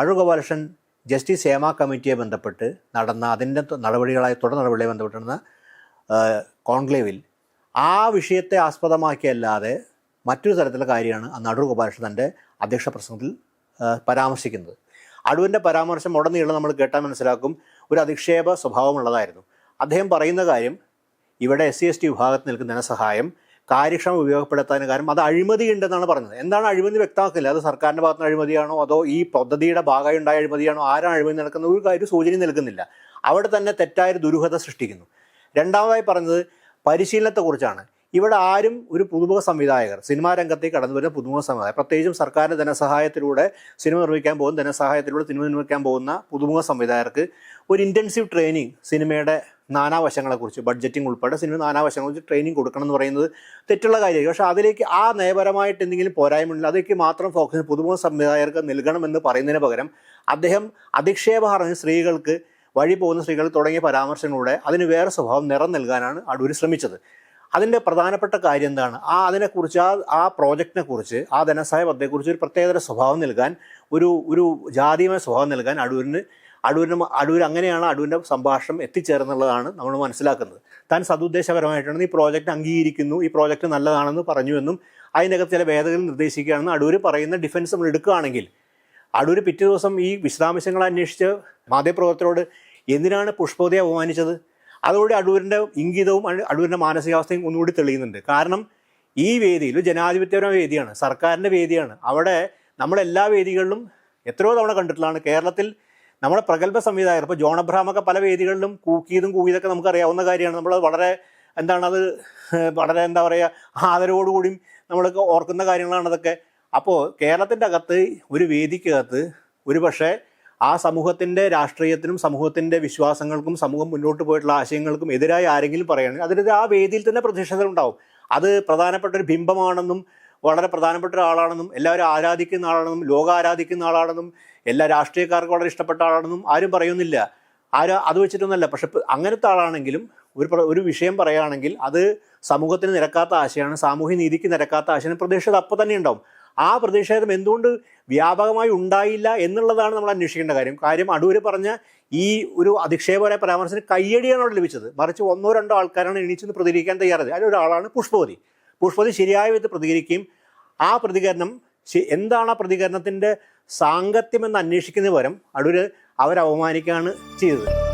Adoor justice Hema കമ്മിറ്റിയെ ബന്ധപ്പെട്ട് നടന്ന അതിന്റെ നടപടികളായ തുടർ നടപടികളെ ബന്ധപ്പെട്ടിരുന്ന കോൺക്ലേവിൽ ആ വിഷയത്തെ ആസ്പദമാക്കിയല്ലാതെ മറ്റൊരു തരത്തിലുള്ള കാര്യമാണ് അന്ന് അടൂർ ഗോപാലകൃഷ്ണൻ തന്റെ അധ്യക്ഷ പ്രസംഗത്തിൽ പരാമർശിക്കുന്നത്. അടൂരിന്റെ പരാമർശം ഉടനീളം നമ്മൾ കേട്ടാൽ മനസ്സിലാക്കും ഒരു അധിക്ഷേപ സ്വഭാവമുള്ളതായിരുന്നു. അദ്ദേഹം പറയുന്ന കാര്യം ഇവിടെ എസ് സി എസ് ടി വിഭാഗത്തിൽ നിൽക്കുന്ന ധനസഹായം കാര്യക്ഷമം ഉപയോഗപ്പെടുത്താൻ കാരണം അത് അഴിമതി ഉണ്ടെന്നാണ് പറഞ്ഞത്. എന്താണ് അഴിമതി വ്യക്തമാക്കില്ല അത് സർക്കാരിന്റെ ഭാഗത്തുനിന്ന് അഴിമതിയാണോ? അതോ ഈ പദ്ധതിയുടെ ഭാഗമായി ഉണ്ടായ അഴിമതിയാണോ? ആരാണ് അഴിമതി നടക്കുന്ന ഒരു കാര്യം സൂചന നൽകുന്നില്ല. അവിടെ തന്നെ തെറ്റായ ദുരൂഹത സൃഷ്ടിക്കുന്നു. രണ്ടാമതായി പറഞ്ഞത് പരിശീലനത്തെക്കുറിച്ചാണ്. ഇവിടെ ആരും ഒരു പുതുമുഖ സംവിധായകർ സിനിമാ രംഗത്തേക്ക് കടന്നു വരുന്ന പുതുമുഖ സംവിധായകർ പ്രത്യേകിച്ചും സർക്കാരിന്റെ ധനസഹായത്തിലൂടെ സിനിമ നിർമ്മിക്കാൻ പോകുന്ന ധനസഹായത്തിലൂടെ സിനിമ നിർമ്മിക്കാൻ പോകുന്ന പുതുമുഖ സംവിധായകർക്ക് ഒരു ഇന്റൻസീവ് ട്രെയിനിങ് സിനിമയുടെ നാനാവശങ്ങളെക്കുറിച്ച് ബഡ്ജറ്റിംഗ് ഉൾപ്പെടെ സിനിമ നാനാവശങ്ങളെക്കുറിച്ച് ട്രെയിനിങ് കൊടുക്കണം എന്ന് പറയുന്നത് തെറ്റുള്ള കാര്യമായിരിക്കും. പക്ഷേ അതിലേക്ക് ആ നയപരമായിട്ട് എന്തെങ്കിലും പോരായ്മയുണ്ടെങ്കിൽ അതിലേക്ക് മാത്രം ഫോക്കസ് പുതുമുഖ സംവിധായകർക്ക് നൽകണമെന്ന് പറയുന്നതിന് പകരം അദ്ദേഹം അധിക്ഷേപ സ്ത്രീകൾക്ക് വഴി പോകുന്ന സ്ത്രീകൾ തുടങ്ങിയ പരാമർശങ്ങളിലൂടെ അതിന് വേറെ സ്വഭാവം നിറം നൽകാനാണ് അടൂർ ശ്രമിച്ചത്. അതിന്റെ പ്രധാനപ്പെട്ട കാര്യം എന്താണ്? ആ അതിനെക്കുറിച്ച് ആ ആ പ്രോജക്റ്റിനെ കുറിച്ച് ആ ധനസഹായ പദ്ധതിയെക്കുറിച്ച് ഒരു പ്രത്യേകതര സ്വഭാവം നൽകാൻ ഒരു ഒരു ജാതീയമായ സ്വഭാവം നൽകാൻ അടൂരിന് അടൂരിന് അടൂർ അങ്ങനെയാണ് അടൂരിന്റെ സംഭാഷണം എത്തിച്ചേർന്നുള്ളതാണ് നമ്മൾ മനസ്സിലാക്കുന്നത്. താൻ സതുദ്ദേശപരമായിട്ടാണ് ഈ പ്രോജക്റ്റ് അംഗീകരിക്കുന്നു ഈ പ്രോജക്റ്റ് നല്ലതാണെന്ന് പറഞ്ഞുവെന്നും അതിനകത്ത് ചില ഭേദഗതി നിർദ്ദേശിക്കുകയാണെന്ന് അടൂർ പറയുന്ന ഡിഫൻസ് നമ്മൾ എടുക്കുകയാണെങ്കിൽ അടൂർ പിറ്റേ ദിവസം ഈ വിശദാംശങ്ങൾ അന്വേഷിച്ച് മാധ്യമപ്രവർത്തകരോട് എന്തിനാണ് പുഷ്പതയെ അപമാനിച്ചത്? അതോടെ അടൂരിന്റെ ഇംഗിതവും അടൂ- അടൂരിന്റെ മാനസികാവസ്ഥയും ഒന്നുകൂടി തെളിയുന്നുണ്ട്. കാരണം ഈ വേദിയിൽ ജനാധിപത്യപരമായ വേദിയാണ് സർക്കാരിന്റെ വേദിയാണ്. അവിടെ നമ്മളെല്ലാ വേദികളിലും എത്രയോ തവണ കണ്ടിട്ടുള്ളതാണ്. കേരളത്തിൽ നമ്മുടെ പ്രഗത്ഭ സംവിധായകർ ഇപ്പോൾ ജോൺ അബ്രഹാമൊക്കെ പല വേദികളിലും കൂക്കിയതും കൂവിയതൊക്കെ നമുക്കറിയാവുന്ന കാര്യമാണ്. നമ്മൾ വളരെ എന്താണ് അത് വളരെ എന്താ പറയുക ആദരവോടുകൂടിയും നമ്മളൊക്കെ ഓർക്കുന്ന കാര്യങ്ങളാണ് അതൊക്കെ. അപ്പോൾ കേരളത്തിന്റെ അകത്ത് ഒരു വേദിക്കകത്ത് ഒരു പക്ഷേ ആ സമൂഹത്തിന്റെ രാഷ്ട്രീയത്തിനും സമൂഹത്തിന്റെ വിശ്വാസങ്ങൾക്കും സമൂഹം മുന്നോട്ട് പോയിട്ടുള്ള ആശയങ്ങൾക്കും എതിരായി ആരെങ്കിലും പറയുകയാണെങ്കിൽ അതിനെതിരെ ആ വേദിയിൽ തന്നെ പ്രതിഷേധം ഉണ്ടാവും. അത് പ്രധാനപ്പെട്ട ഒരു ബിംബമാണെന്നും വളരെ പ്രധാനപ്പെട്ട ഒരാളാണെന്നും എല്ലാവരും ആരാധിക്കുന്ന ആളാണെന്നും ലോക ആരാധിക്കുന്ന ആളാണെന്നും എല്ലാ രാഷ്ട്രീയക്കാർക്കും വളരെ ഇഷ്ടപ്പെട്ട ആളാണെന്നും ആരും പറയുന്നില്ല. ആരും അത് വെച്ചിട്ടൊന്നുമല്ല. പക്ഷെ അങ്ങനത്തെ ആളാണെങ്കിലും ഒരു ഒരു വിഷയം പറയുകയാണെങ്കിൽ അത് സമൂഹത്തിന് നിരക്കാത്ത ആശയമാണ് സാമൂഹ്യ നീതിക്ക് നിരക്കാത്ത ആശയം പ്രതിഷേധം അപ്പോൾ തന്നെ ഉണ്ടാവും. ആ പ്രതിഷേധം എന്തുകൊണ്ട് വ്യാപകമായി ഉണ്ടായില്ല എന്നുള്ളതാണ് നമ്മൾ അന്വേഷിക്കേണ്ട കാര്യം. കാര്യം അടൂര് പറഞ്ഞ ഈ ഒരു അധിക്ഷേപകരമായ പരാമർശത്തിന് കയ്യടിയാണ് അവിടെ ലഭിച്ചത്. മറിച്ച് ഒന്നോ രണ്ടോ ആൾക്കാരാണ് എണീച്ചെന്ന് പ്രതികരിക്കാൻ തയ്യാറായത് അതിലൊരാളാണ് പുഷ്പവതി. പുഷ്പവതി ശരിയായ വിധത്തിൽ പ്രതികരിക്കുകയും ആ പ്രതികരണം എന്താണ് ആ പ്രതികരണത്തിന്റെ സാങ്കത്യം എന്ന് അന്വേഷിക്കുന്നതിന് പകരം അടൂര് അവരവമാനിക്കുകയാണ് ചെയ്തത്.